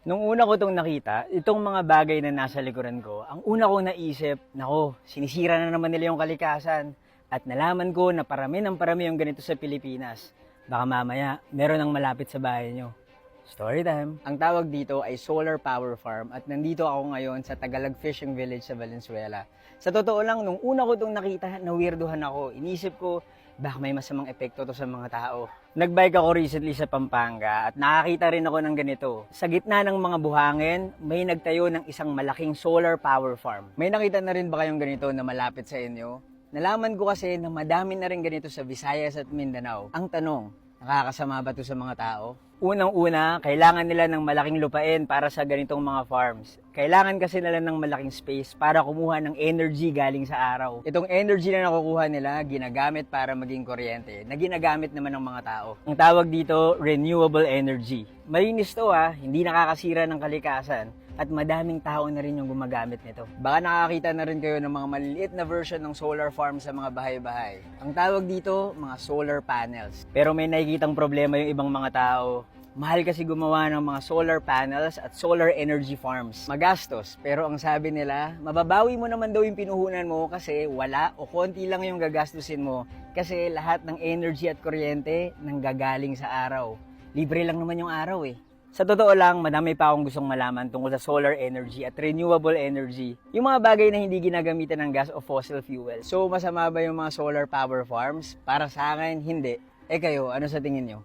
Nung una ko itong nakita, itong mga bagay na nasa likuran ko, ang una kong naisip, nako, sinisira na naman nila yung kalikasan. At nalaman ko na parami ng parami yung ganito sa Pilipinas. Baka mamaya, meron ang malapit sa bahay nyo. Story time. Ang tawag dito ay Solar Power Farm at nandito ako ngayon sa Tagalog Fishing Village sa Valenzuela. Sa totoo lang, nung una ko itong nakita, na-weirdohan ako. Inisip ko, baka may masamang epekto to sa mga tao. Nagbike ako recently sa Pampanga at nakakita rin ako ng ganito. Sa gitna ng mga buhangin, may nagtayo ng isang malaking solar power farm. May nakita na rin ba kayong ganito na malapit sa inyo? Nalaman ko kasi na madami na rin ganito sa Visayas at Mindanao. Ang tanong, nakakasama ba to sa mga tao? Unang-una, kailangan nila ng malaking lupain para sa ganitong mga farms. Kailangan kasi nila ng malaking space para kumuha ng energy galing sa araw. Itong energy na nakukuha nila, ginagamit para maging kuryente, na ginagamit naman ng mga tao. Ang tawag dito, renewable energy. Malinis to ah, hindi nakakasira ng kalikasan at madaming tao na rin yung gumagamit nito. Baka nakakita na rin kayo ng mga maliliit na version ng solar farm sa mga bahay-bahay. Ang tawag dito, mga solar panels. Pero may nakikitang problema yung ibang mga tao. Mahal kasi gumawa ng mga solar panels at solar energy farms. Magastos, pero ang sabi nila, mababawi mo naman daw yung pinuhunan mo kasi wala o konti lang yung gagastusin mo kasi lahat ng energy at kuryente nanggagaling sa araw. Libre lang naman yung araw eh. Sa totoo lang, madami pa akong gustong malaman tungkol sa solar energy at renewable energy. Yung mga bagay na hindi ginagamitan ng gas o fossil fuel. So, masama ba yung mga solar power farms? Para sa akin, hindi. Eh kayo, ano sa tingin nyo?